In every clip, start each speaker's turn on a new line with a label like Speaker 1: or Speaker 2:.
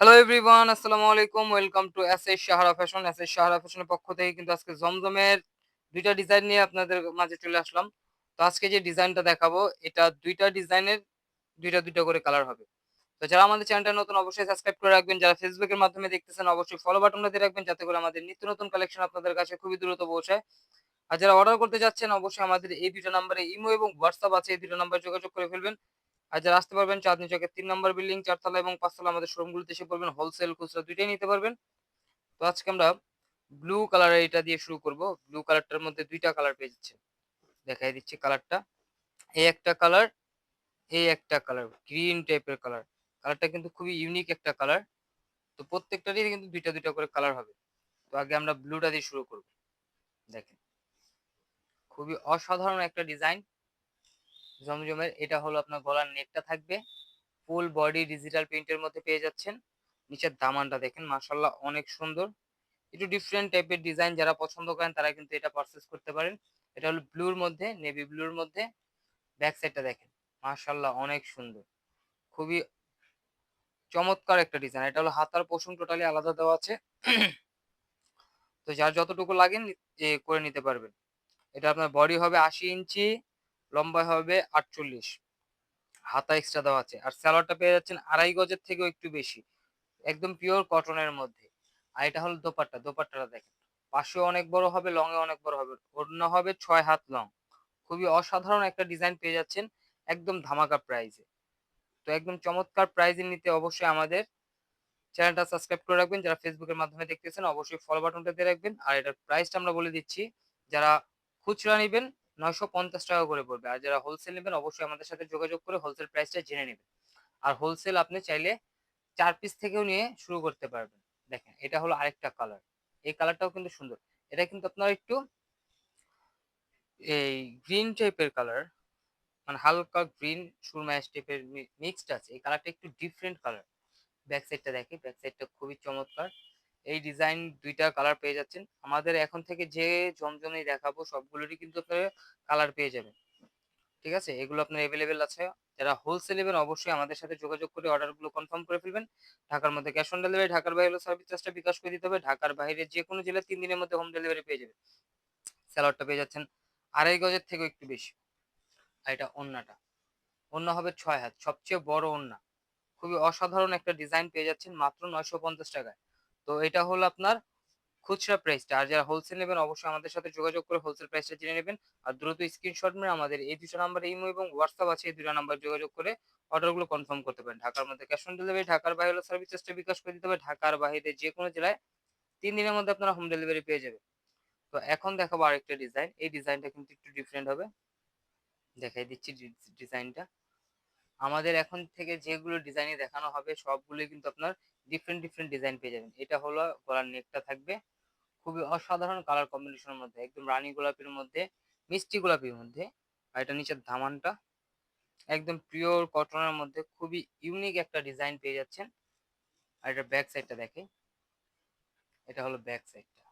Speaker 1: Hello everyone আসসালামু আলাইকুম welcome to S S Sahara fashion S S Sahara ফ্যাশনের পক্ষ থেকে কিন্তু আজকে জমজমের দুইটা ডিজাইন নিয়ে আপনাদের মাঝে চলে আসলাম। তো আজকে যে ডিজাইনটা দেখাবো, এটা দুইটা ডিজাইনের দুইটা দুইটা করে কালার হবে। তো যারা আমাদের চ্যানেলটা নতুন, অবশ্যই সাবস্ক্রাইব করে রাখবেন। যারা ফেসবুকের মাধ্যমে দেখতেছেন, অবশ্যই ফলো বাটনটা দিয়ে রাখবেন, যাতে করে আমাদের নিত্য নতুন কালেকশন আপনাদের কাছে খুবই দ্রুত পৌঁছায়। আর যারা অর্ডার করতে যাচ্ছেন, অবশ্যই আমাদের এই দুটো নাম্বারে ইমো এবং হোয়াটসঅ্যাপ আছে, এই দুটো নাম্বার যোগাযোগ করে ফেলবেন। আর যারা আসতে পারবেন, চাঁদনি চকের তিন নম্বর বিল্ডিং, চারতলা এবং পাঁচতলা আমাদের শোরুমগুলোতে এসে পড়বেন। হোলসেল খুচরা দুইটাই নিতে পারবেন। তো আজকে আমরা ব্লু কালারের এটা দিয়ে শুরু করব। ব্লু কালারটার মধ্যে দুইটা কালার পেয়ে যাচ্ছে। দেখাই দিচ্ছি কালারটা এই একটা কালার এই একটা কালার গ্রিন টাইপের কালার কালারটা কিন্তু খুবই ইউনিক একটা কালার তো প্রত্যেকটারই কিন্তু দুইটা দুইটা করে কালার হবে। তো আগে আমরা ব্লুটা দিয়ে শুরু করব। দেখেন। খুবই অসাধারণ একটা ডিজাইন জমজমের, এটা হলো আপনার গলার নেকটা থাকবে। ফুল বডি ডিজিটাল প্রিন্টের মধ্যে পেয়ে যাচ্ছেন। নিচের দামানটা দেখেন মাসাল্লাহ অনেক সুন্দর। একটু ডিফারেন্ট টাইপের ডিজাইন যারা পছন্দ করেন, তারা কিন্তু এটা পারচেস করতে পারেন। এটা হলো ব্লুর মধ্যে নেভি ব্লুর মধ্যে। ব্যাক সাইডটা দেখেন মাসাল্লাহ অনেক সুন্দর। খুবই চমৎকার একটা ডিজাইন এটা হলো হাতার পোষণ টোটালি আলাদা দেওয়া আছে। তো যার যতটুকু লাগেন করে নিতে পারবেন। এটা আপনার বডি হবে আশি ইঞ্চি। লম্বা হবে আটচল্লিশ। হাতা এক্সট্রা দেওয়া আছে। আর স্যালোয়ারটা পেয়ে যাচ্ছেন আড়াই গজের থেকেও একটু বেশি। একদম পিওর কটনের মধ্যে। আর এটা হলো দোপাট্টা। দোপাট্টাটা দেখেন। পাশেও অনেক বড় হবে লং এ অনেক বড় হবে। অন্য হবে ছয় হাত লং খুবই অসাধারণ একটা ডিজাইন পেয়ে যাচ্ছেন একদম ধামাকা প্রাইজে তো একদম চমৎকার প্রাইজে নিতে অবশ্যই আমাদের চ্যানেলটা সাবস্ক্রাইব করে রাখবেন। যারা ফেসবুকের মাধ্যমে দেখতেছেন, অবশ্যই ফলো বাটনটা দিয়ে রাখবেন। আর এটার প্রাইসটা আমরা বলে দিচ্ছি, যারা খুচরা নেবেন নয়শো পঞ্চাশ টাকা করে পড়বে। আর যারা হোলসেল নেবেন, অবশ্যই আমাদের সাথে যোগাযোগ করে হোলসেল প্রাইসটা জেনে নেবেন। আর হোলসেল আপনি চাইলে চার পিস থেকেও নিয়ে শুরু করতে পারবেন। দেখেন, এটা হলো আরেকটা কালার এই কালারটাও কিন্তু সুন্দর। এটা কিন্তু আপনার একটু এই গ্রিন টাইপের কালার মানে হালকা গ্রিন সুরমা টাইপের মিক্সড আছে। এই কালারটা একটু ডিফারেন্ট কালার ব্যাক সাইডটা দেখি ব্যাক সাইডটা খুবই চমৎকার। এই ডিজাইন দুইটা কালার পেয়ে যাচ্ছেন। আমাদের এখন থেকে যে জমজমই দেখাবো, সবগুলোরই কিন্তু আপনারা কালার পেয়ে যাবেন। ঠিক আছে? এগুলো আপনার অ্যাভেলেবেল আছে। যারা হোলসেল নেবেন, অবশ্যই আমাদের সাথে যোগাযোগ করে অর্ডারগুলো কনফার্ম করে ফেলবেন। ঢাকার মধ্যে ক্যাশ অন ডেলিভারি ঢাকার বাইরে সার্ভিস চার্জটা বিকাশ করে দিতে হবে। ঢাকার বাইরে যে কোনো জেলায় তিন দিনের মধ্যে হোম ডেলিভারি পেয়ে যাবে স্যালাডটা পেয়ে যাচ্ছেন। আড়াই গজের থেকেও একটু বেশি। আর এটা অন্যটা অন্য হবে ছয় হাত, সবচেয়ে বড় অন্য খুবই অসাধারণ একটা ডিজাইন পেয়ে যাচ্ছেন, মাত্র নয়শো পঞ্চাশ টাকায়। তো এটা হলো আপনার খুচরা প্রাইসটা আর যারা হোলসেল নেবেন, অবশ্যই আমাদের সাথে যোগাযোগ করে হোলসেল প্রাইসটা জেনে নেবেন। আর দ্রুত স্ক্রিনশট মেরে আমাদের এই দুটো নাম্বার ইমো এবং হোয়াটসঅ্যাপ আছে, এই দুটো নাম্বার যোগাযোগ করে অর্ডারগুলো কনফার্ম করতে পারেন। ঢাকার মধ্যে ক্যাশ অন ডেলিভারি ঢাকার বাইরে সার্ভিস চার্জটা বিকাশ করে দিতে হবে। ঢাকার বাইরে যে কোনো জেলায় তিন দিনের মধ্যে আপনারা হোম ডেলিভারি পেয়ে যাবেন। তো এখন দেখাবো আরেকটা ডিজাইন এই ডিজাইনটা কিন্তু একটু ডিফারেন্ট হবে। দেখাই দিচ্ছি ডিজাইনটা আমাদের এখন থেকে যেগুলো ডিজাইনে দেখানো হবে সবগুলো কিন্তু আপনার ডিফারেন্ট ডিফারেন্ট ডিজাইন পেয়ে যাবেন। এটা হলো গলার নেকটা থাকবে। খুবই অসাধারণ কালার কম্বিনেশনের মধ্যে, একদম রানী গোলাপির মধ্যে, মিষ্টি গোলাপির মধ্যে। আর এটা নিচের ধামানটা, একদম পিওর কটনের মধ্যে খুবই ইউনিক একটা ডিজাইন পেয়ে যাচ্ছেন। আর এটা ব্যাক সাইডটা দেখে এটা হলো ব্যাক সাইডটা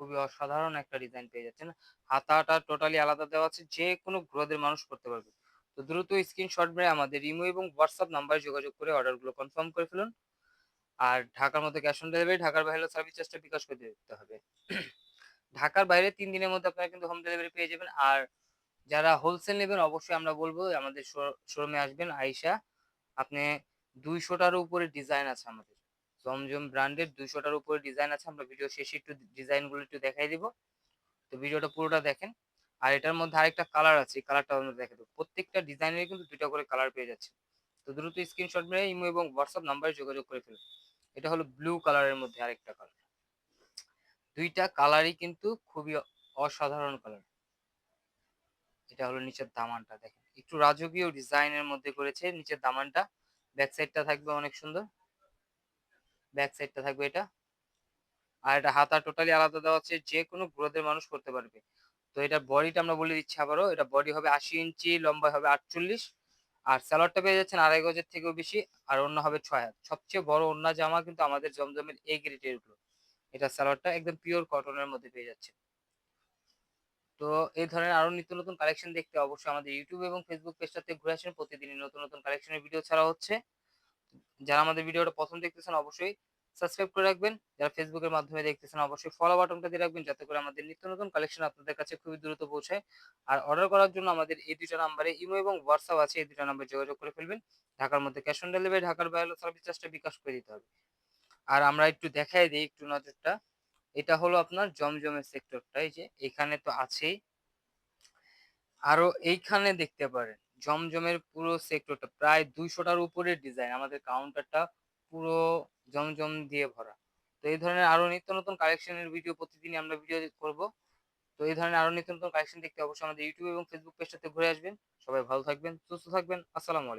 Speaker 1: খুবই অসাধারণ একটা ডিজাইন পেয়ে যাচ্ছেন। হাতাটা টোটালি আলাদা দেওয়া আছে যে কোনো গ্রোদের মানুষ করতে পারবে। তো দ্রুত স্ক্রিনশট মেরে আমাদের ইমো এবং হোয়াটসঅ্যাপ নাম্বারে যোগাযোগ করে অর্ডারগুলো কনফার্ম করে ফেলুন। আর ঢাকার মধ্যে ক্যাশ অন ডেলিভারি ঢাকার বাইরে সার্ভিস চার্জটা বিকাশ করে দিতে হবে। ঢাকার বাইরে তিন দিনের মধ্যে আপনারা কিন্তু হোম ডেলিভারি পেয়ে যাবেন। আর যারা হোলসেল নেবেন, অবশ্যই আমরা বলব আমাদের শোরুমে আসবেন আইসা আপনি দুইশোটার উপরে ডিজাইন আছে আমাদের। জমজম ব্র্যান্ডের দুইশোটার উপরে ডিজাইন আছে। আমরা ভিডিও শেষে একটু ডিজাইনগুলো একটু দেখাই দিব। তো ভিডিওটা পুরোটা দেখেন। আর এটার মধ্যে আরেকটা কালার আছে, এই কালারটা আমরা দেখে দেবো। প্রত্যেকটা ডিজাইনের কিন্তু দুইটা করে কালার পেয়ে যাচ্ছে তো দ্রুত স্ক্রিনশট মেরে ইমো এবং হোয়াটসঅ্যাপ নাম্বারে যোগাযোগ করে ফেলুন। এটা হলো ব্লু কালারের মধ্যে আরেকটা কালার দুইটা কালারই কিন্তু খুবই অসাধারণ কালার এটা হলো নিচের দামানটা, দেখেন। একটু রাজকীয় ডিজাইনের মধ্যে করেছে, নিচের দামানটা। ব্যাক সাইডটা থাকবে অনেক সুন্দর। ব্যাক সাইডটা থাকবে এটা। আর এটা হাতা টোটালি আলাদা দেওয়া আছে, যে কোনো গ্রোথের মানুষ করতে পারবে। তো এটা বডিটা আমরা বলে দিচ্ছি আবারও, এটা বডি হবে আশি ইঞ্চি, লম্বা হবে আটচল্লিশ, আর স্যালোয়ারটা পেয়ে যাচ্ছেন আড়াই গজের থেকেও বেশি, আর অন্য হবে ছয় হাত। সবচেয়ে বড় অন্য জামা কিন্তু আমাদের জমজমের এই গ্রেটেরগুলো এটা স্যালোয়ারটা একদম পিওর কটনের মধ্যে পেয়ে যাচ্ছে তো এই ধরনের আরও নিত্য নতুন কালেকশন দেখতে অবশ্যই আমাদের ইউটিউব এবং ফেসবুক পেজটাতে ঘুরে আসেন। প্রতিদিনই নতুন নতুন কালেকশনের ভিডিও ছাড়া হচ্ছে। যারা আমাদের ভিডিওটা প্রথম দেখতেছেন, অবশ্যই সাবস্ক্রাইব করে রাখবেন। যারা ফেসবুকের মাধ্যমে দেখতেছেন, অবশ্যই ফলো বাটনটা দিয়ে রাখবেন যাতে করে আমাদের নিত্য নতুন কালেকশন আপনাদের কাছে খুবই দ্রুত পৌঁছায়। আর অর্ডার করার জন্য আমাদের এই দুইটা নাম্বারে ইমো এবং হোয়াটসঅ্যাপ আছে। এই দুটো নাম্বারে যোগাযোগ করে ফেলবেন। ঢাকার মধ্যে ক্যাশ অন ডেলিভারি ঢাকার বাইরে সার্ভিস চার্জটা বিকাশ করে দিতে হবে। আর আমরা একটু দেখাই দিই একটু নজরটা। এটা হলো আপনার জমজমের সেক্টরটা এই যে এখানে তো আছেই। আরও এইখানে দেখতে পারেন, জমজমের পুরো সেক্টরটা প্রায় দুইশোটার উপরে ডিজাইন আমাদের কাউন্টারটা পুরো জমজম দিয়ে ভরা। তো এই ধরনের আরও নিত্য নতুন কালেকশনের ভিডিও প্রতিদিনই আমরা ভিডিও করব। তো এই ধরনের আরও নিত্য নতুন কালেকশন দেখতে অবশ্যই আমাদের ইউটিউব এবং ফেসবুক পেজটাতে ঘুরে আসবেন। সবাই ভালো থাকবেন, সুস্থ থাকবেন। আসসালামু আলাইকুম।